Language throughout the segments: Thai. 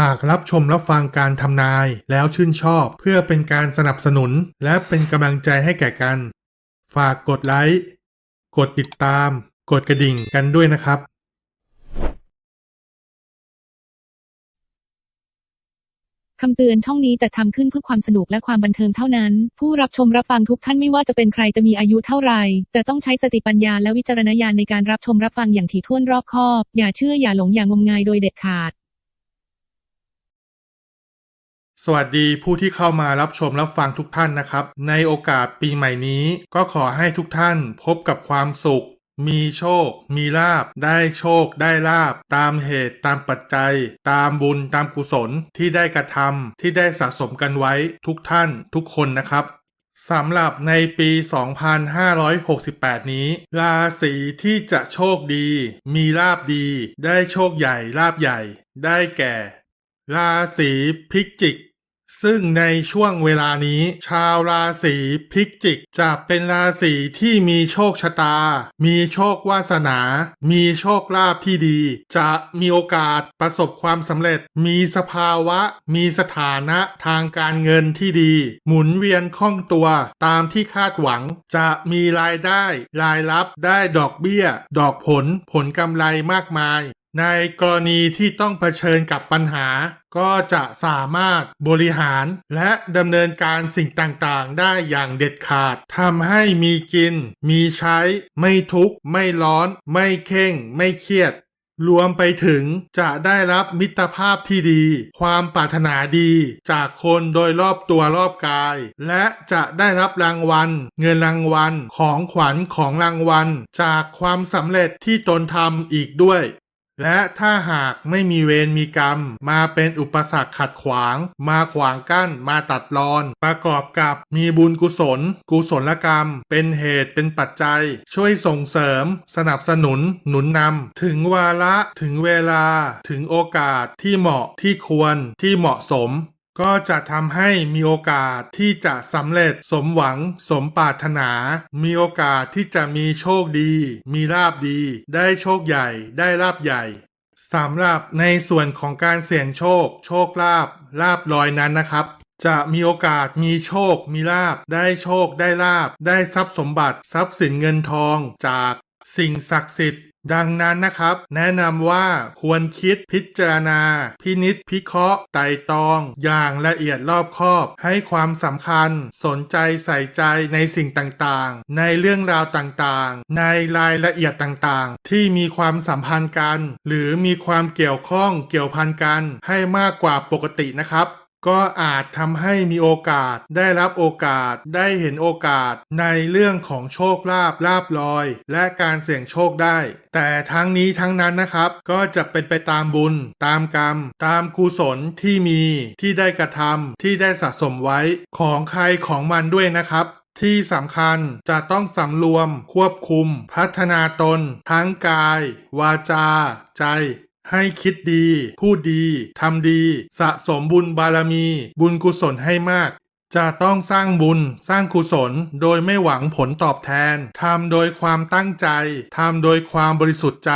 หากรับชมรับฟังการทำนายแล้วชื่นชอบเพื่อเป็นการสนับสนุนและเป็นกำลังใจให้แก่กัน ฝากกดไลค์ กดติดตาม กดกระดิ่งกันด้วยนะครับ คำเตือนช่องนี้จะทำขึ้นเพื่อความสนุกและความบันเทิงเท่านั้น ผู้รับชมรับฟังทุกท่านไม่ว่าจะเป็นใครจะมีอายุเท่าไหร่จะต้องใช้สติปัญญาและวิจารณญาณในการรับชมรับฟังอย่างถี่ถ้วนรอบคอบ อย่าเชื่ออย่าหลงอย่างงมงายโดยเด็ดขาด สวัสดีผู้ที่เข้ามารับชมรับฟังทุกท่านนะครับ ในโอกาสปีใหม่นี้ ก็ขอให้ทุกท่านพบกับความสุข มีโชค มีลาบ ได้โชค ได้ลาบ ตามเหตุตามปัจจัย ตามบุญตามกุศลที่ได้กระทำที่ได้สะสมกันไว้ทุกท่านทุกคนนะครับสำหรับในปี 2568 นี้ ราศีที่จะโชคดี มีลาบดี ได้โชคใหญ่ลาบใหญ่ ได้แก่ ราศีพิจิก ซึ่งในช่วงเวลานี้ ชาวราศีพิจิก จะเป็นราศีที่มีโชคชะตา มีโชควาสนา มีโชคลาภที่ดี จะมีโอกาสประสบความสำเร็จ มีสภาวะ มีสถานะทางการเงินที่ดี หมุนเวียนคล่องตัวตามที่คาดหวัง จะมีรายได้ รายรับได้ดอกเบี้ย ดอกผล ผลกำไรมากมาย ในกรณีที่ต้องเผชิญกับปัญหา ก็จะสามารถบริหาร และดำเนินการสิ่งต่างๆ ได้อย่างเด็ดขาดทำให้มีกิน มีใช้ ไม่ทุกข์ ไม่ร้อน ไม่เข่ง ไม่เครียด รวมไปถึงจะได้รับมิตรภาพที่ดี ความปรารถนาดี จากคนโดยรอบตัวรอบกาย และจะได้รับรางวัล เงินรางวัลของขวัญของรางวัล จากความสำเร็จที่ตนทำอีกด้วย และถ้าหากไม่มีเวรมีกรรม มาเป็นอุปสรรคขัดขวาง มาขวางกั้น มาตัดรอน ประกอบกับมีบุญกุศล กุศลกรรม เป็นเหตุเป็นปัจจัย ช่วยส่งเสริม สนับสนุน หนุนนำ ถึงวาระ ถึงเวลา ถึงโอกาสที่เหมาะที่ควรที่เหมาะสม ก็จะทำให้มีโอกาสที่จะสำเร็จสมหวังสมปรารถนา มีโอกาสที่จะมีโชคดี มีลาบดี ได้โชคใหญ่ ได้ลาบใหญ่สำหรับในส่วนของการเสี่ยงโชค โชคลาบลาบลอยนั้นนะครับ จะมีโอกาสมีโชค มีลาบ ได้โชค ได้ลาบ ได้ทรัพย์สมบัติทรัพย์สินเงินทองจากสิ่งศักดิ์สิทธิ์ ดังนั้นนะครับ แนะนำว่าควรคิดพิจารณา พินิษพิเคราะห์ไต่ตอง อย่างละเอียดรอบคอบ ให้ความสำคัญ สนใจใส่ใจในสิ่งต่างๆ ในเรื่องราวต่างๆ ในรายละเอียดต่างๆ ที่มีความสัมพันธ์กัน หรือมีความเกี่ยวข้องเกี่ยวพันกันให้มากกว่าปกตินะครับ ก็อาจทำให้มีโอกาสได้รับโอกาสได้เห็นโอกาสในเรื่องของโชคลาภลาบลอย และการเสี่ยงโชคได้ แต่ทั้งนี้ทั้งนั้นนะครับ ก็จะเป็นไปตามบุญ ตามกรรม ตามกุศลที่มีที่ได้กระทำที่ได้สะสมไว้ของใครของมันด้วยนะครับที่สำคัญจะต้องสำรวมควบคุม พัฒนาตน ทั้งกาย วาจา ใจ ให้คิดดี พูดดี ทำดี สะสมบุญบารมี บุญกุศลให้มาก จะต้องสร้างบุญ สร้างกุศล โดยไม่หวังผลตอบแทน ทำโดยความตั้งใจ ทำโดยความบริสุทธิ์ใจ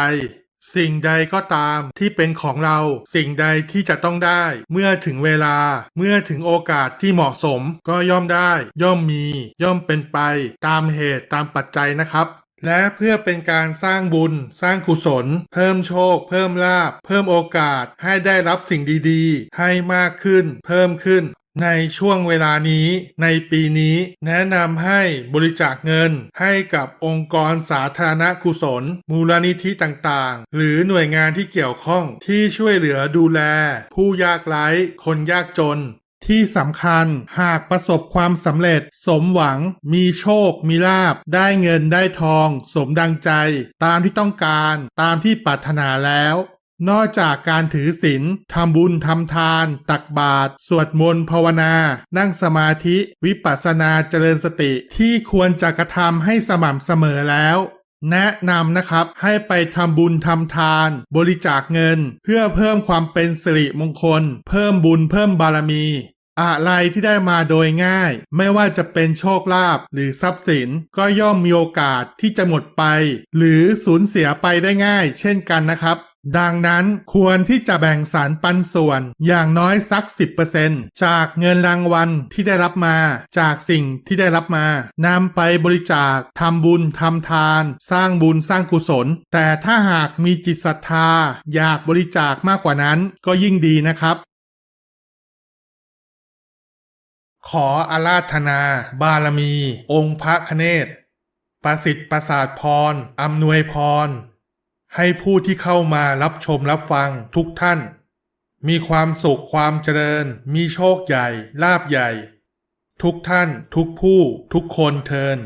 สิ่งใดก็ตามที่เป็นของเรา สิ่งใดที่จะต้องได้ เมื่อถึงเวลา เมื่อถึงโอกาสที่เหมาะสม ก็ย่อมได้ ย่อมมี ย่อมเป็นไป ตามเหตุตามปัจจัยนะครับ และเพื่อเป็นการสร้างบุญ สร้างกุศล เพิ่มโชค เพิ่มลาภเพิ่มโอกาสให้ได้รับสิ่งดีๆ ให้มากขึ้น เพิ่มขึ้น ในช่วงเวลานี้ ในปีนี้ แนะนำให้บริจาคเงิน ให้กับองค์กรสาธารณกุศล มูลนิธิต่างๆ หรือหน่วยงานที่เกี่ยวข้องที่ช่วยเหลือดูแล ผู้ยากไร้ คนยากจน ที่สำคัญหากประสบความสำเร็จ สมหวัง มีโชค มีลาบ ได้เงินได้ทอง สมดังใจ ตามที่ต้องการตามที่ปรารถนาแล้ว นอกจากการถือศีลทำบุญทำทาน ตักบาตรสวดมนต์ภาวนา นั่งสมาธิ วิปัสสนาเจริญสติที่ควรจะกระทำให้สม่ำเสมอแล้วแนะนำนะครับให้ไปทำบุญทำทาน บริจาคเงิน เพื่อเพิ่มความเป็นสิริมงคล เพิ่มบุญเพิ่มบารมี อะไรที่ได้มาโดยง่าย ไม่ว่าจะเป็นโชคลาภหรือทรัพย์สิน ก็ย่อมมีโอกาสที่จะหมดไป หรือสูญเสียไปได้ง่าย เช่นกันนะครับดังนั้นควรที่จะแบ่งสรรปันส่วนอย่างน้อยสัก 10%จากเงินรางวัลที่ได้รับมา จากสิ่งที่ได้รับมานำไปบริจาคทำบุญทำทาน สร้างบุญสร้างกุศล แต่ถ้าหากมีจิตศรัทธา อยากบริจาคมากกว่านั้นก็ยิ่งดีนะครับ ขออาราธนา บารมี องค์พระคเนศประสิทธิ์ประสาทพรอำนวยพร ให้ผู้ที่เข้ามารับชมรับฟังทุกท่าน มีความสุขความเจริญ มีโชคใหญ่ ลาบใหญ่ ทุกท่านทุกผู้ ทุกคนเทิน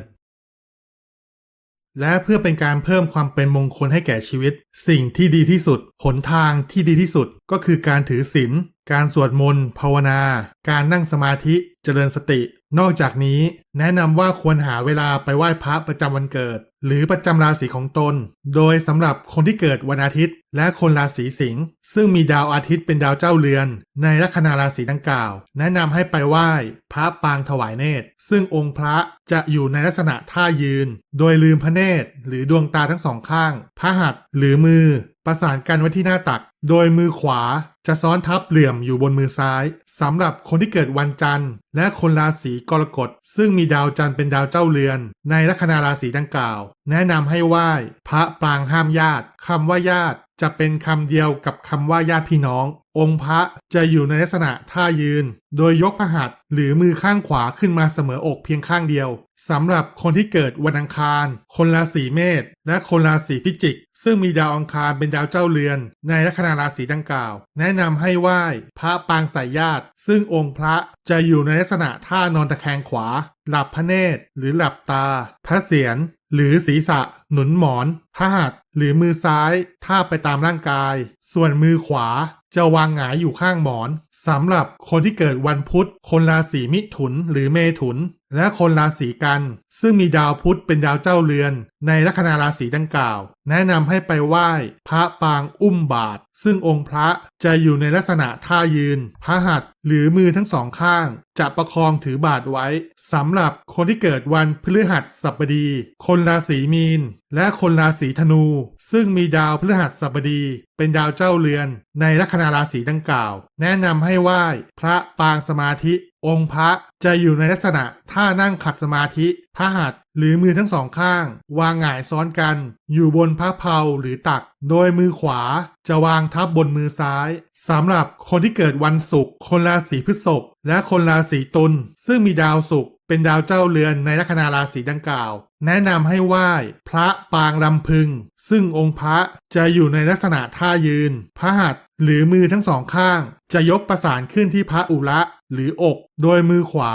และเพื่อเป็นการเพิ่มความเป็นมงคลให้แก่ชีวิต สิ่งที่ดีที่สุด หนทางที่ดีที่สุดก็คือการถือศีล การสวดมนต์ภาวนา การนั่งสมาธิเจริญสติ นอกจากนี้ แนะนำว่าควรหาเวลาไปไหว้พระประจำวันเกิด หรือประจำราศีของตน โดยสำหรับคนที่เกิดวันอาทิตย์ และคนราศีสิงห์ซึ่งมีดาวอาทิตย์เป็นดาวเจ้าเรือน ในลัคนาราศีดังกล่าว แนะนำให้ไปไหว้ พระปางถวายเนตร ซึ่งองค์พระจะอยู่ในลักษณะท่ายืน โดยลืมพระเนตร หรือดวงตาทั้งสองข้าง พระหัตถ์หรือมือ ประสานกันไว้ที่หน้าตัก โดยมือขวาจะซ้อนทับเหลี่ยมอยู่บนมือซ้ายสำหรับคนที่เกิดวันจันทร์ และคนราศีกรกฎซึ่งมีดาวจันทร์เป็นดาวเจ้าเรือน ในลัคนาราศีดังกล่าวแนะนำให้ไหว้พระปรางห้ามญาติคำว่าญาติจะเป็นคำเดียวกับคำว่าญาติพี่น้อง องค์พระจะอยู่ในลักษณะท่ายืน โดยยกพระหัตถ์หรือมือข้างขวาขึ้นมาเสมออกเพียงข้างเดียวสำหรับคนที่เกิดวันอังคาร คนราศีเมษและคนราศีพิจิก ซึ่งมีดาวอังคารเป็นดาวเจ้าเรือน ในลัคนาราศีดังกล่าว แนะนำให้ไหว้พระปางสายญาติ ซึ่งองค์พระจะอยู่ในลักษณะท่านอนตะแคงขวา หลับพระเนตรหรือหลับตา พระเศียร หรือศีรษะ หนุนหมอนพระหัตหรือมือซ้ายทาบไปตามร่างกาย ส่วนมือขวาจะวางหงายอยู่ข้างหมอนสำหรับคนที่เกิดวันพุธ คนราศีมิถุนหรือเมถุน และคนราศีกัน ซึ่งมีดาวพุธเป็นดาวเจ้าเรือน ในลัคนาราศีดังกล่าว แนะนำให้ไปไหว้พระปางอุ้มบาท ซึ่งองค์พระจะอยู่ในลักษณะท่ายืนพระหัต หรือมือทั้งสองข้าง จะประคองถือบาทไว้สำหรับคนที่เกิดวันพฤหัสบดี คนราศีมีน และคนราศีธนู ซึ่งมีดาวพฤหัสบดี เป็นดาวเจ้าเรือน ในลัคนาราศีดังกล่าว แนะนำให้ไหว้พระปางสมาธิ องค์พระจะอยู่ในลักษณะท่านั่งขัดสมาธิพระหัตถ์หรือมือทั้งสองข้าง วางหงายซ้อนกัน อยู่บนพระเพลาหรือตัก โดยมือขวาจะวางทับบนมือซ้ายสำหรับคนที่เกิดวันศุกร์คนราศีพฤษภและคนราศีตุลซึ่งมีดาวศุกร์เป็นดาวเจ้าเรือนในลัคนาราศีดังกล่าว แนะนำให้ไหว้พระปางลำพึง ซึ่งองค์พระจะอยู่ในลักษณะท่ายืน พระหัตถ์หรือมือทั้งสองข้าง จะยกประสานขึ้นที่พระอุระหรืออก โดยมือขวา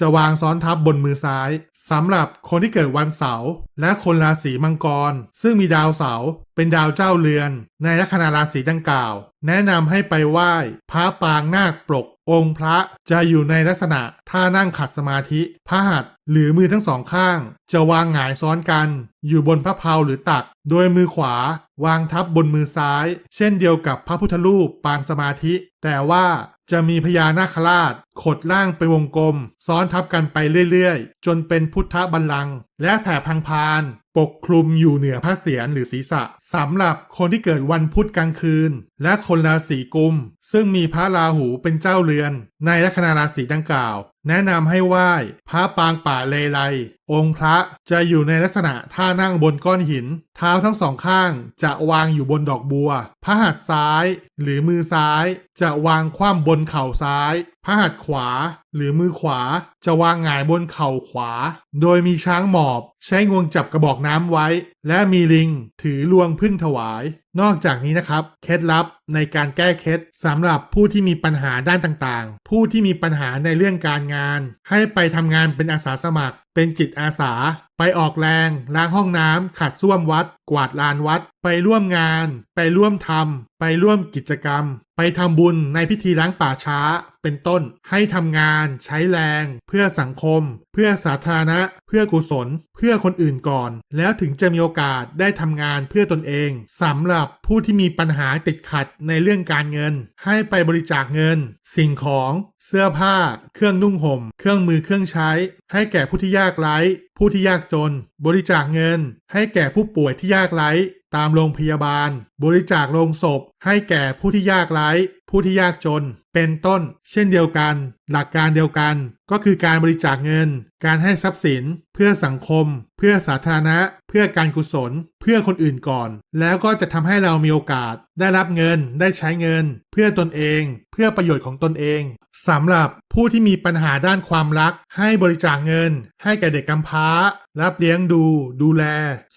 จะวางซ้อนทับบนมือซ้ายสำหรับคนที่เกิดวันเสาร์และคนราศีมังกร ซึ่งมีดาวเสาร์เป็นดาวเจ้าเรือน ในลัคนาราศีดังกล่าว แนะนำให้ไปไหว้พระปางนาคปลก องค์พระจะอยู่ในลักษณะท่านั่งขัดสมาธิพระหัตถ์หรือมือทั้งสองข้าง จะวางหงายซ้อนกัน อยู่บนพระเพลาหรือตัก โดยมือขวาวางทับบนมือซ้าย เช่นเดียวกับพระพุทธรูปปางสมาธิ แต่ว่าจะมีพญานาคราช ขดล่างไปวงกลม ซ้อนทับกันไปเรื่อยๆ จนเป็นพุทธบัลลังก์และแผ่พังพาน ปกคลุมอยู่เหนือพระเศียรหรือศีรษะสำหรับคนที่เกิดวันพุธกลางคืน และคนราศีกุม ซึ่งมีพระราหูเป็นเจ้าเรือน ในลัคนาราศีดังกล่าวแนะนำให้ไหว้พระปางป่าเลไล องค์พระจะอยู่ในลักษณะท่านั่งบนก้อนหิน เท้าทั้งสองข้างจะวางอยู่บนดอกบัว พระหัตถ์ซ้าย หรือมือซ้าย จะวางคว่ำบนเข่าซ้าย พระหัตถ์ขวา หรือมือขวา จะวางหงายบนเข่าขวา โดยมีช้างหมอบ ใช้งวงจับกระบอกน้ำไว้ และมีลิง ถือลวงพึ่งถวายนอกจากนี้นะครับเคล็ดลับในการแก้เคล็ดสำหรับผู้ที่มีปัญหาด้านต่างๆ ผู้ที่มีปัญหาในเรื่องการงาน ให้ไปทำงานเป็นอาสาสมัคร เป็นจิตอาสา ไปออกแรงล้างห้องน้ำขัดส้วมวัด กวาดลานวัด ไปร่วมงาน ไปร่วมทำไปร่วมกิจกรรม ไปทำบุญในพิธีล้างป่าช้า เป็นต้น ให้ทำงาน ใช้แรง เพื่อสังคม เพื่อสาธารณะ เพื่อกุศล เพื่อคนอื่นก่อน แล้วถึงจะมีโอกาสได้ทำงานเพื่อตนเองสำหรับผู้ที่มีปัญหาติดขัดในเรื่องการเงิน ให้ไปบริจาคเงิน สิ่งของ เสื้อผ้า เครื่องนุ่งห่ม เครื่องมือเครื่องใช้ ให้แก่ผู้ที่ยากไร้ ผู้ที่ยากจน บริจาคเงิน ให้แก่ผู้ป่วยที่ยากไร้ ตามโรงพยาบาล บริจาคโรงศพ ให้แก่ผู้ที่ยากไร้ ผู้ที่ยากจน เป็นต้น เช่นเดียวกัน หลักการเดียวกัน ก็คือการบริจาคเงิน การให้ทรัพย์สิน เพื่อสังคม เพื่อสาธารณะ เพื่อการกุศล เพื่อคนอื่นก่อน แล้วก็จะทำให้เรามีโอกาส ได้รับเงิน ได้ใช้เงิน เพื่อตนเอง เพื่อประโยชน์ของตนเองสำหรับผู้ที่มีปัญหาด้านความรัก ให้บริจาคเงิน ให้แก่เด็กกำพร้า รับเลี้ยงดู ดูแล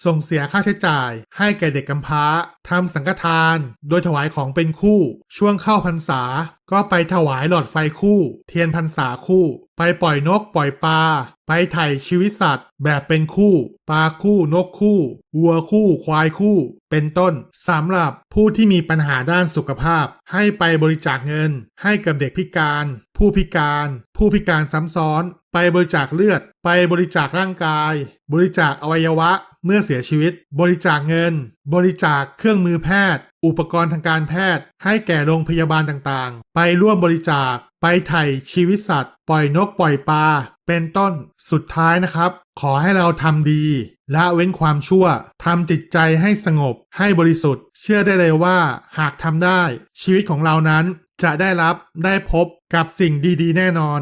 ส่งเสียค่าใช้จ่าย ให้แก่เด็กกำพร้า ทำสังฆทาน โดยถวายของเป็นคู่ ช่วงเข้าพรรษา ก็ไปถวายหลอดไฟคู่ เทียนพรรษาคู่ ไปปล่อยนกปล่อยปลา ไปไถ่ชีวิตสัตว์ แบบเป็นคู่ ปลาคู่นกคู่ วัวคู่ ควายคู่ เป็นต้นสำหรับผู้ที่มีปัญหาด้านสุขภาพ ให้ไปบริจาคเงิน ให้กับเด็กพิการ ผู้พิการ ผู้พิการซ้ำซ้อน ไปบริจาคเลือด ไปบริจาคร่างกาย บริจาคอวัยวะ เมื่อเสียชีวิต บริจาคเงิน บริจาคเครื่องมือแพทย์ อุปกรณ์ทางการแพทย์ ให้แก่โรงพยาบาลต่างๆ ไปร่วมบริจาค ไปไถ่ชีวิตสัตว์ ปล่อยนกปล่อยปลาเป็นต้นสุดท้ายนะครับ ขอให้เราทำดีละเว้นความชั่วทำจิตใจให้สงบ ให้บริสุทธิ์ เชื่อได้เลยว่า หากทำได้ ชีวิตของเรานั้นจะได้รับได้พบกับสิ่งดีๆ แน่นอน